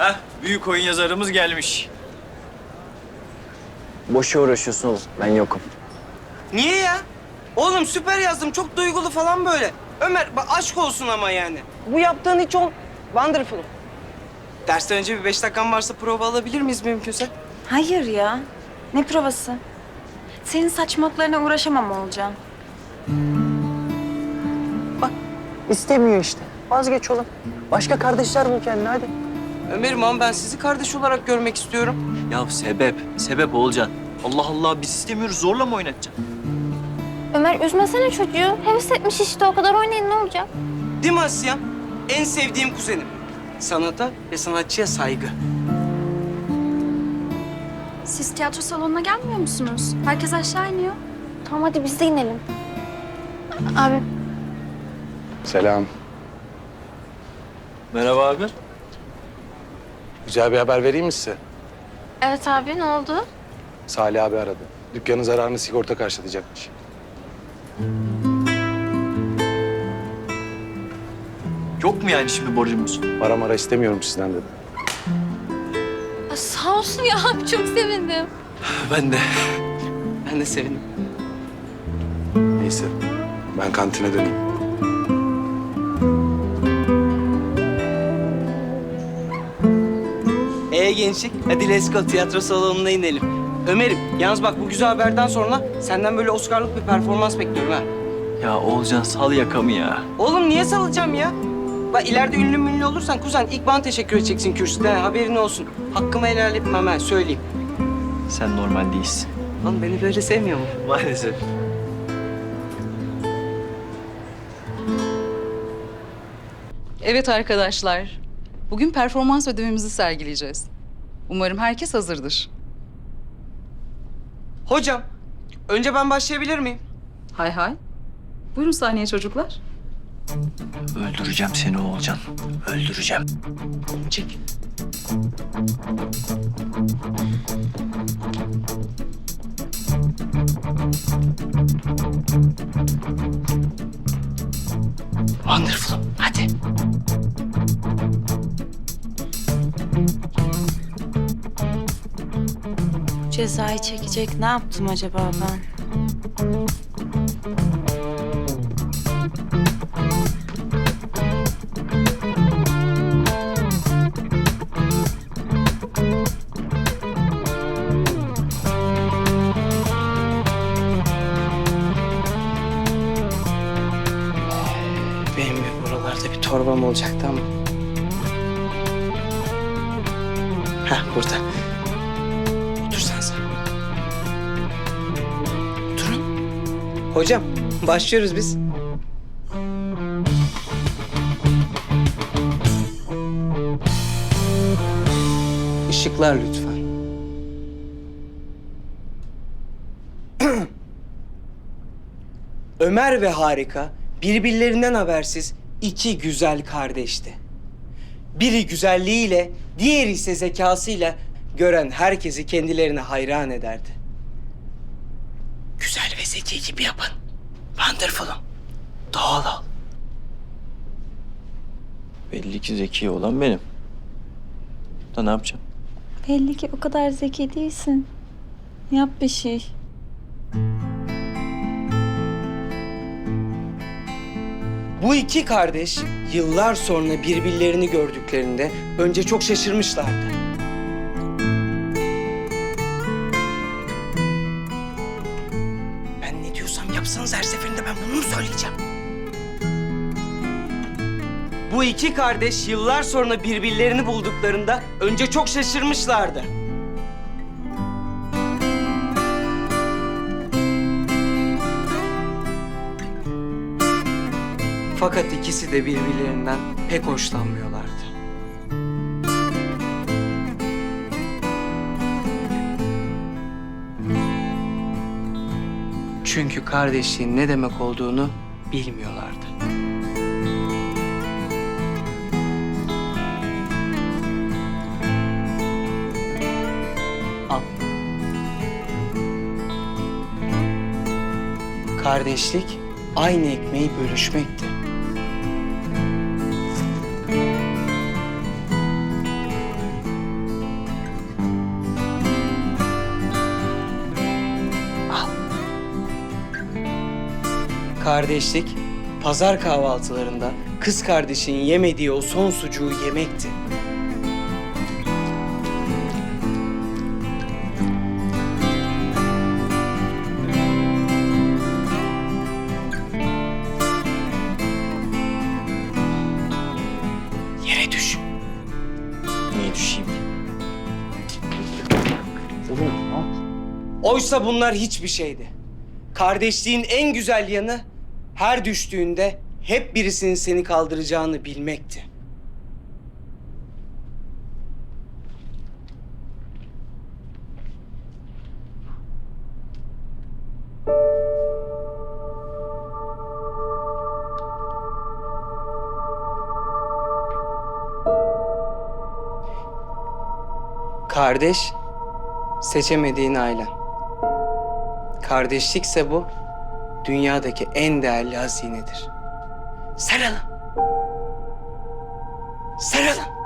Heh, büyük oyun yazarımız gelmiş. Boşa uğraşıyorsun oğlum. Ben yokum. Niye ya? Oğlum süper yazdım. Çok duygulu falan böyle. Ömer bak aşk olsun ama yani. Bu yaptığın hiç ol... Wonderful. Dersten önce bir beş dakikan varsa prova alabilir miyiz mümkünse? Hayır ya. Ne provası? Senin saçmalıklarına uğraşamam olacağım. İstemiyor işte. Vazgeç oğlum. Başka kardeşler bul kendine hadi. Ömer'im ama ben sizi kardeş olarak görmek istiyorum. Ya sebep, sebep Olcan. Allah Allah biz istemiyoruz zorla mı oynatacaksın? Ömer üzmesene çocuğu. Heves etmiş işte o kadar oynayın ne olacak? Değil mi Asya? En sevdiğim kuzenim. Sanata ve sanatçıya saygı. Siz tiyatro salonuna gelmiyor musunuz? Herkes aşağı iniyor. Tamam hadi biz de inelim. Abi Selam. Merhaba abi. Güzel bir haber vereyim mi size? evet abi ne oldu? Salih abi aradı. Dükkanın zararını sigorta karşılayacakmış. Yok mu yani şimdi borcumuz? Para mara istemiyorum sizden dedi. Aa, sağ olsun ya abi çok sevindim. Ben de. Ben de sevindim. Neyse. Ben kantine döneyim. Ee gençlik, hadi let's go tiyatro salonuna inelim. Ömer'im, yalnız bak bu güzel haberden sonra senden böyle Oscar'lık bir performans bekliyorum ha. Ya Olcan sal yakamı ya. Oğlum niye salacağım ya? Bak ileride ünlü münlü olursan kuzen ilk bana teşekkür edeceksin kürsüde. Haberin olsun. Hakkımı helal etmem ha, söyleyeyim. Sen normal değilsin. Oğlum beni böyle sevmiyor mu? Maalesef. Evet arkadaşlar. Bugün performans ödevimizi sergileyeceğiz. Umarım herkes hazırdır. Hocam, önce ben başlayabilir miyim? Hay hay. Buyurun sahneye çocuklar. Öldüreceğim seni Olcan. Öldüreceğim. Çek. Cezayı çekecek ne yaptım acaba ben? Benim buralarda bir torbam olacaktı ama. Heh burada. Hocam başlıyoruz biz. Işıklar lütfen. Ömer ve Harika birbirlerinden habersiz iki güzel kardeşti. Biri güzelliğiyle, diğeri ise zekasıyla gören herkesi kendilerine hayran ederdi. Zeki gibi yapın. Wonderful'um. Doğal ol. Belli ki zeki olan benim. Da ne yapacağım? Belli ki o kadar zeki değilsin. Yap bir şey. Bu iki kardeş yıllar sonra birbirlerini gördüklerinde önce çok şaşırmışlardı. Diyorsam yapsanız her seferinde ben bunu mu söyleyeceğim? Bu iki kardeş yıllar sonra birbirlerini bulduklarında önce çok şaşırmışlardı. Fakat ikisi de birbirlerinden pek hoşlanmıyorlardı. Çünkü kardeşliğin ne demek olduğunu bilmiyorlardı. Al. Kardeşlik aynı ekmeği bölüşmekti. Kardeşlik, pazar kahvaltılarında kız kardeşin yemediği o son sucuğu yemekti. Yere düş. Niye düşeyim? Oysa bunlar hiçbir şeydi. Kardeşliğin en güzel yanı her düştüğünde hep birisinin seni kaldıracağını bilmekti. Kardeş, seçemediğin ailen. Kardeşlikse bu, dünyadaki en değerli hazinedir. Sarılın. Sarılın.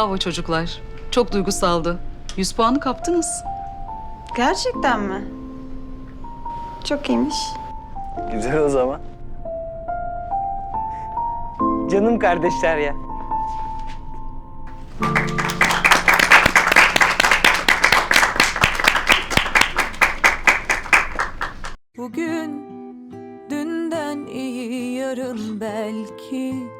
Bravo çocuklar. Çok duygusaldı. 100 puanı kaptınız. Gerçekten mi? Çok iyiymiş. Güzel o zaman. Canım kardeşler ya. Bugün dünden iyi yarın belki